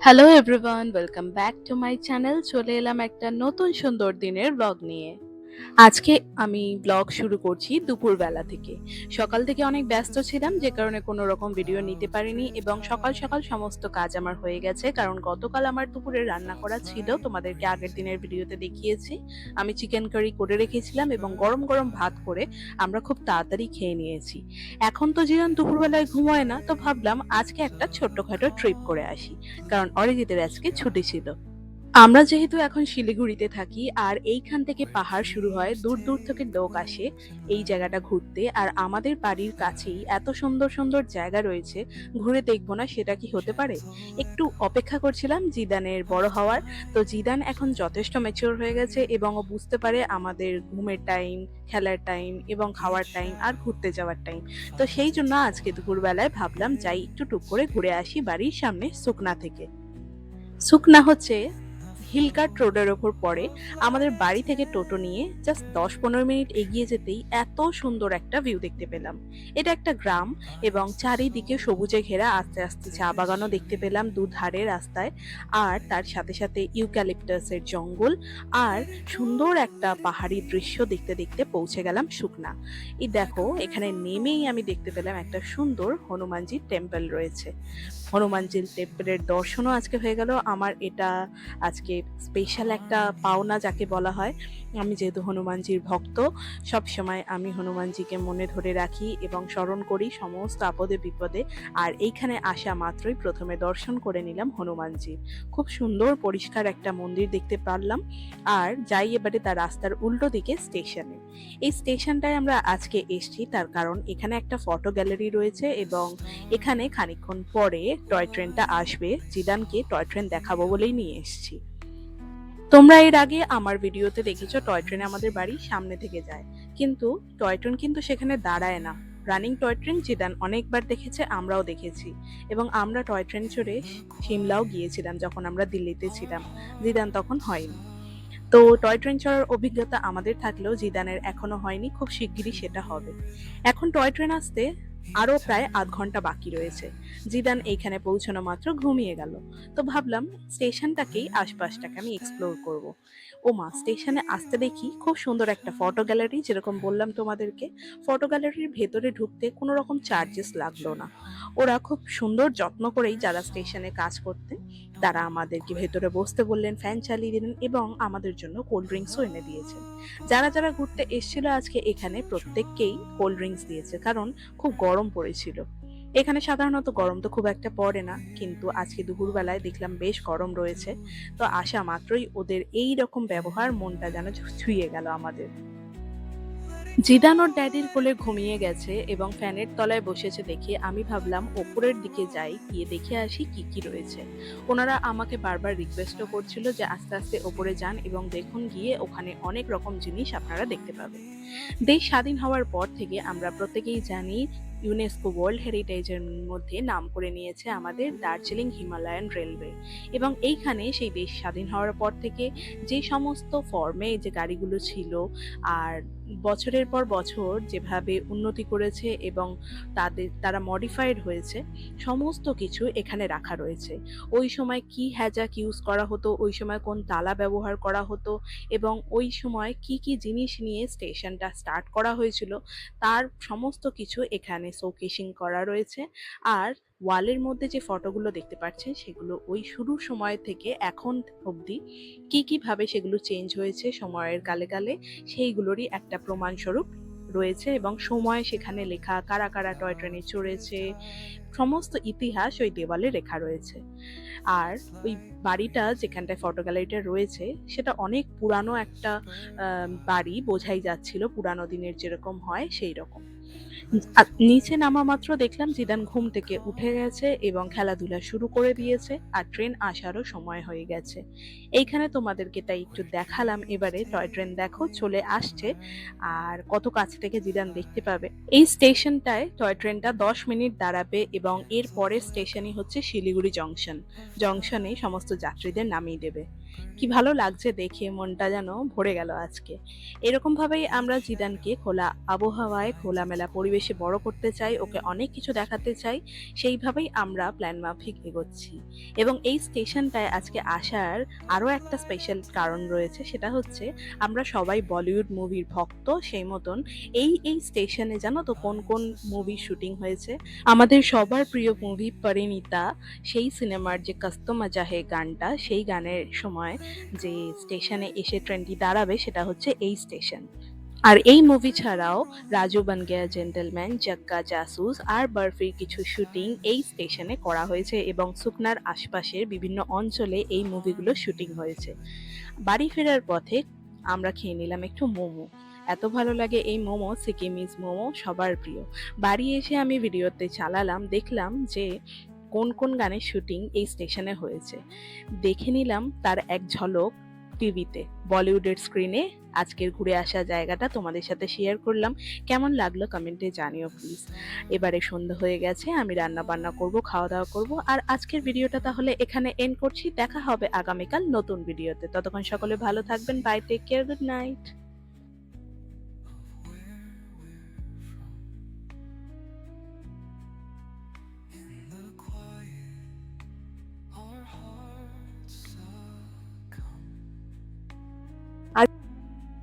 Hello everyone welcome back to my channel চলে এলাম একটা নতুন সুন্দর দিনের ব্লগ নিয়ে। আজকে আমি ব্লগ শুরু করছি দুপুরবেলা থেকে। সকাল থেকে অনেক ব্যস্ত ছিলাম, যে কারণে কোনো রকম ভিডিও নিতে পারিনি এবং সকাল সকাল সমস্ত কাজ আমার হয়ে গেছে। কারণ গতকাল আমার দুপুরে রান্না করা ছিল, তোমাদেরকে আগের দিনের ভিডিওতে দেখিয়েছি। আমি চিকেন কারি করে রেখেছিলাম এবং গরম গরম ভাত করে আমরা খুব তাড়াতাড়ি খেয়ে নিয়েছি। এখন তো জীবন দুপুরবেলায় ঘুমোয় না, তো ভাবলাম আজকে একটা ছোট্টখাটো ট্রিপ করে আসি। কারণ অরিজিতের আজকে ছুটি ছিল। আমরা যেহেতু এখন শিলিগুড়িতে থাকি, আর এইখান থেকে পাহাড় শুরু হয়, দূর দূর থেকে লোক আসে এই জায়গাটা ঘুরতে। আর আমাদের বাড়ির কাছেই এত সুন্দর সুন্দর জায়গা রয়েছে, ঘুরে দেখব না সেটা কি হতে পারে? একটু অপেক্ষা করছিলাম জিদানের বড় হওয়ার, তো জিদান এখন যথেষ্ট ম্যাচিওর হয়ে গেছে এবং ও বুঝতে পারে আমাদের ঘুমের টাইম খেলার টাইম এবং খাওয়ার টাইম আর ঘুরতে যাওয়ার টাইম তো সেই জন্য আজকে দুপুরবেলায় ভাবলাম যাই একটু টুক করে ঘুরে আসি বাড়ির সামনে সুকনা থেকে। সুকনা হচ্ছে হিলকাট রোডের ওপর পড়ে, আমাদের বাড়ি থেকে টোটো নিয়ে জাস্ট দশ পনেরো মিনিট এগিয়ে যেতেই এত সুন্দর একটা ভিউ দেখতে পেলাম। এটা একটা গ্রাম এবং চারিদিকে সবুজে ঘেরা আস্তে আস্তে চা বাগানও দেখতে পেলাম দুধারে রাস্তায়। আর তার সাথে সাথে ইউক্যালিপটাসের জঙ্গল আর সুন্দর একটা পাহাড়ি দৃশ্য দেখতে দেখতে পৌঁছে গেলাম শুকনা। এই দেখো, এখানে নেমেই আমি দেখতে পেলাম একটা সুন্দর হনুমানজির টেম্পল রয়েছে। হনুমানজির টেম্পলের দর্শনও আজকে হয়ে গেল। আমার এটা আজকে স্পেশাল একটা পাওনা যাকে বলা হয়। আমি যেহেতু হনুমানজির ভক্ত সব সময় আমি হনুমানজিকে মনে ধরে রাখি এবং স্মরণ করি সমস্ত আপদে বিপদে। আর এইখানে আসা মাত্রই প্রথমে দর্শন করে নিলাম হনুমানজি। খুব সুন্দর পরিষ্কার একটা মন্দির দেখতে পারলাম। আর যাই এবারে তার রাস্তার উল্টো দিকে স্টেশনে এই স্টেশনটায় আমরা আজকে এসছি তার কারণ এখানে একটা ফটো গ্যালারি রয়েছে এবং এখানে খানিকক্ষণ পরে টয় ট্রেনটা আসবে, জিদানকে টয় ট্রেন দেখাবো বলেই নিয়ে এসেছি। তোমরা এর আগে আমার ভিডিওতে দেখেছ, টয় ট্রেন আমাদের বাড়ির সামনে থেকে যায়। কিন্তু টয় ট্রেন কিন্তু সেখানে দাঁড়ায় না। রানিং টয় ট্রেন জিদান অনেকবার দেখেছে, আমরাও দেখেছি। এবং আমরা টয় ট্রেন চড়ে সিমলাও গিয়েছিলাম যখন আমরা দিল্লিতে ছিলাম। জিদান তখন হয়নি। তো টয় ট্রেন চড়ার অভিজ্ঞতা আমাদের থাকলেও জিদানের এখনও হয়নি, খুব শিগগিরই সেটা হবে। এখন টয় ট্রেন আসতে আরও প্রায় আধ ঘণ্টা বাকি রয়েছে। জিদান এইখানে পৌঁছানো মাত্র ঘুমিয়ে গেল। তো ভাবলাম স্টেশনটাকেই আশপাশটাকে আমি এক্সপ্লোর করব। ও মা স্টেশনে আসতে দেখি খুব সুন্দর একটা ফটো গ্যালারি যেরকম বললাম তোমাদেরকে। ফটো গ্যালারির ভেতরে ঢুকতে কোনো রকম চার্জেস লাগল না। ওরা খুব সুন্দর যত্ন করেই যারা স্টেশনে কাজ করতেন তারা আমাদেরকে ভেতরে বসতে বললেন, ফ্যান চালিয়ে দিলেন এবং আমাদের জন্য কোল্ড ড্রিঙ্কসও এনে দিয়েছেন। যারা যারা ঘুরতে এসেছিল আজকে এখানে প্রত্যেককেই কোল্ড ড্রিঙ্কস দিয়েছে, কারণ খুব গরম পড়েছিল। এখানে সাধারণত গরম তো খুব একটা পড়ে না, কিন্তু আজকে দুপুরবেলায় দেখলাম বেশ গরম রয়েছে। তো আসা মাত্রই ওদের এই রকম ব্যবহার মনটা যেন ছুঁয়ে গেল আমাদের। জিদান ওর ড্যাডির কোলে ঘুমিয়ে গেছে এবং ফ্যানের তলায় বসেছে দেখে আমি ভাবলাম, ওপরের দিকে যাই, গিয়ে দেখে আসি কি কি রয়েছে। ওনারা আমাকে বারবার রিকোয়েস্টও করছিল যে আস্তে আস্তে ওপরে যান এবং দেখুন গিয়ে ওখানে অনেক রকম জিনিস আপনারা দেখতে পাবেন। দেশ স্বাধীন হওয়ার পর থেকে আমরা প্রত্যেকেই জানি ইউনেস্কো ওয়ার্ল্ড হেরিটেজের মধ্যে নাম করে নিয়েছে আমাদের দার্জিলিং হিমালয়ান রেলওয়ে। এবং এইখানে সেই দেশ স্বাধীন হওয়ার পর থেকে যে সমস্ত ফর্মে যে গাড়িগুলো ছিল আর বছরের পর বছর যেভাবে উন্নতি করেছে এবং তাদের, তারা মডিফাইড হয়েছে, সমস্ত কিছু এখানে রাখা রয়েছে। ওই সময় কি হ্যাজাক ইউজ করা হতো, ওই সময় কোন তালা ব্যবহার করা হতো এবং ওই সময় কি কি জিনিস নিয়ে স্টেশনটা স্টার্ট করা হয়েছিল, তার সমস্ত কিছু এখানে শোকেসিং করা রয়েছে। আর ওয়ালের মধ্যে যে ফটোগুলো দেখতে পাচ্ছেন, সেগুলো ওই শুরুর সময় থেকে এখন অবধি কি কীভাবে সেগুলো চেঞ্জ হয়েছে, সময়ের কালে কালে, সেইগুলোরই একটা প্রমাণস্বরূপ রয়েছে এবং সময় সেখানে লেখা, কারা কারা টয় ট্রেনে চড়েছে, সমস্ত ইতিহাস ওই দেওয়ালে লেখা রয়েছে। আর ওই বাড়িটা যেখানটায় ফটো গ্যালারিটা রয়েছে, সেটা অনেক পুরানো একটা বাড়ি, বোঝাই যাচ্ছিল পুরানো দিনের যেরকম হয় সেই রকম নিচে নামা মাত্র দেখলাম জিদান ঘুম থেকে উঠে গেছে এবং খেলাধুলা শুরু করে দিয়েছে আর ট্রেন আসারও সময় হয়ে গেছে। এইখানে তোমাদেরকে তাই একটু দেখালাম। এবারে টয় ট্রেন দেখো, চলে আসছে আর কত কাছ থেকে জিদান দেখতে পাবে। এই স্টেশনটায় টয় ট্রেনটা দশ মিনিট দাঁড়াবে এবং এর পরের স্টেশনই হচ্ছে শিলিগুড়ি জংশন। জংশনে সমস্ত যাত্রীদের নামিয়ে দেবে। কি ভালো লাগছে দেখে, মনটা যেন ভরে গেল আজকে। এরকম ভাবেই আমরা জিদানকে খোলা আবহাওয়ায় খোলামেলা পরি পরিবেশে বড় করতে চাই ওকে অনেক কিছু দেখাতে চাই সেইভাবেই আমরা প্ল্যান মাফিক এগোচ্ছি। এবং এই স্টেশনটায় আজকে আসার আরও একটা স্পেশাল কারণ রয়েছে সেটা হচ্ছে আমরা সবাই বলিউড মুভির ভক্ত সেই মতন এই এই স্টেশনে জানো তো কোন কোন মুভি শুটিং হয়েছে? আমাদের সবার প্রিয় মুভি পরিণীতা সেই সিনেমার যে কাস্তমা জাহে গানটা সেই গানের সময় যে স্টেশনে এসে ট্রেনটি দাঁড়াবে সেটা হচ্ছে এই স্টেশন। আর এই মুভি ছাড়াও রাজু বান গয়া জেন্টেলম্যান জক্কা জাসুস আর বরফির কিছু শুটিং এই স্টেশনে করা হয়েছে এবং সুকনার আশপাশের বিভিন্ন অঞ্চলে এই মুভিগুলো শুটিং হয়েছে। বাড়ি ফেরার পথে আমরা খেয়ে নিলাম একটু মোমো। এত ভালো লাগে এই মোমো সিকিমিজ মোমো সবার প্রিয়। বাড়ি এসে আমি ভিডিওতে চালালাম, দেখলাম যে কোন কোন গানের শুটিং এই স্টেশনে হয়েছে। দেখে নিলাম তার এক ঝলক টিভিতে, বলিউডের স্ক্রিনে আজকের ঘুরে আসা জায়গাটা তোমাদের সাথে শেয়ার করলাম। কেমন লাগল কমেন্টে জানিও প্লিজ এবারে সন্ধ্যা হয়ে গেছে, আমি রান্না বান্না করব খাওয়া দাওয়া করব, আর আজকের ভিডিওটা তাহলে এখানে এন্ড করছি। দেখা হবে আগামীকাল নতুন ভিডিওতে ততক্ষণ সকলে ভালো থাকবেন bye take care good night